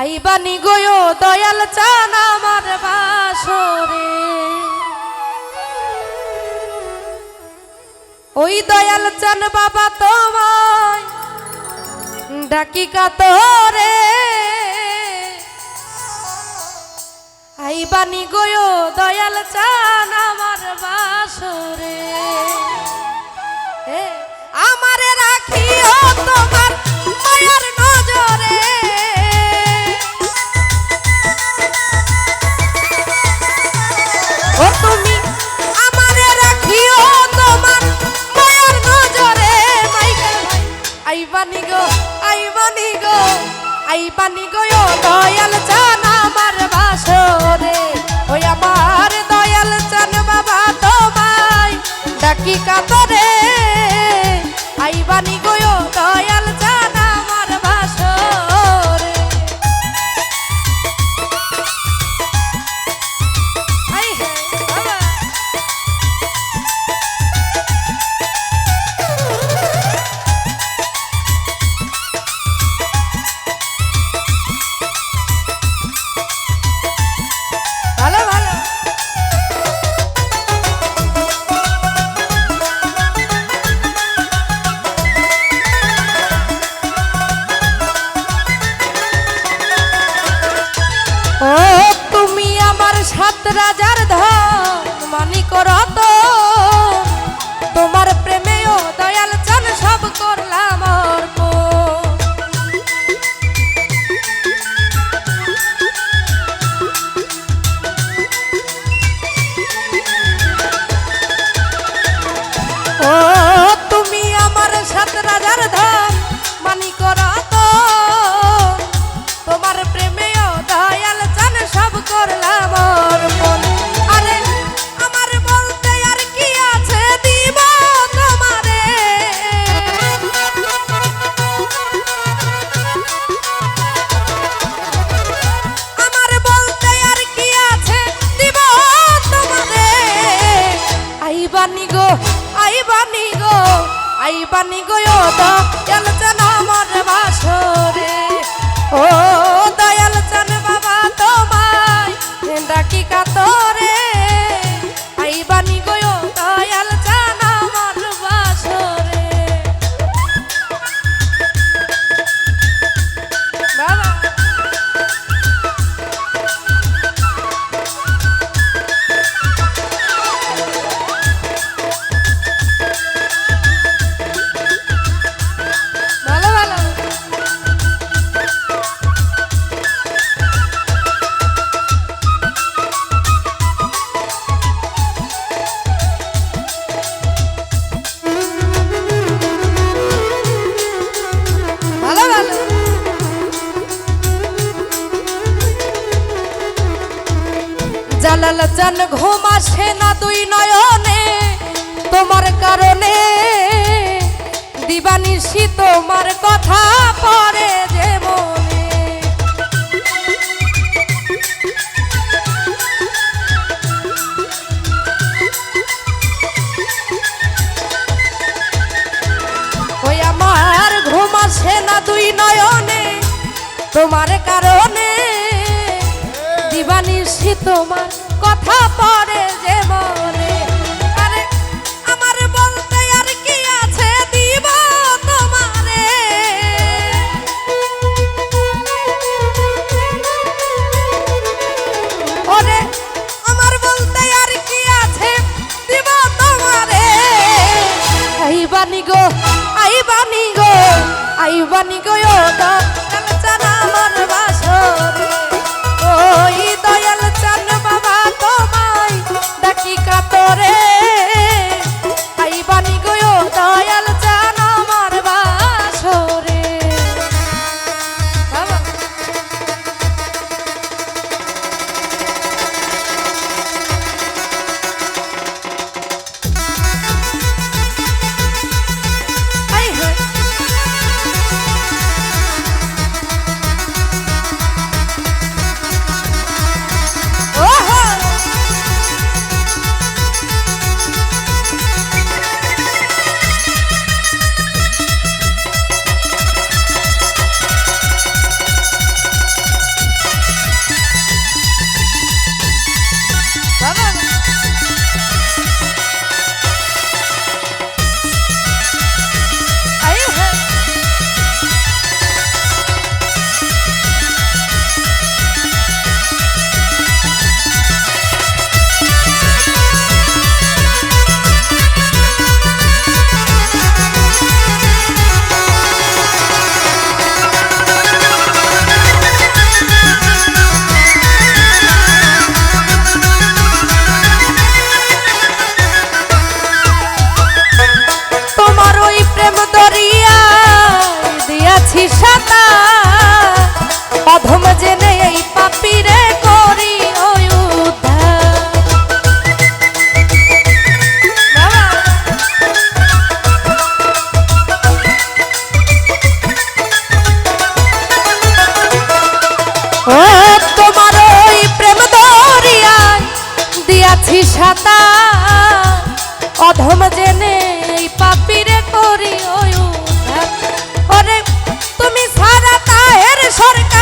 আইবানি গয়ো দয়াল চান আমার বাসরে। ওই দয়াল চান বাবা তোমায় ডাকি কাতরে। আইবানি গয়ো দয়াল চান আমার বাসরে। এ, আইবানি গো আইবানি গো আইবানি গো ও দয়াল চান আমার বাসরে। ওই আমার দয়াল চান বাবা তোমায়, ডাকি কাতরে আইবানি গো ও দয়াল i don't আইবানি গো ও দয়াল চান আমার বাসরে। ও দয়াল চান বাবা তোমায়। ডাকি কাতরে জান ঘুম আসে না দুই নয়নে। তোমার কারণে দিবানিশি তোমার কথা পরে যে মনে। ওই আমার ঘুম আসে না দুই নয়নে। তোমার কারণে দিবানিশি তোমার কথা পড়ে যে মনে আরে, আমার বলতে আর কি আছে দিব তোমারে? আমার বলতে আর আছে দিব তোমারে? আইবানি গো আইবানি গো আইবানি গো সাতা অধম জেনে এই পাপিরে করি। ওরে তুমি সারা তাহের সরকার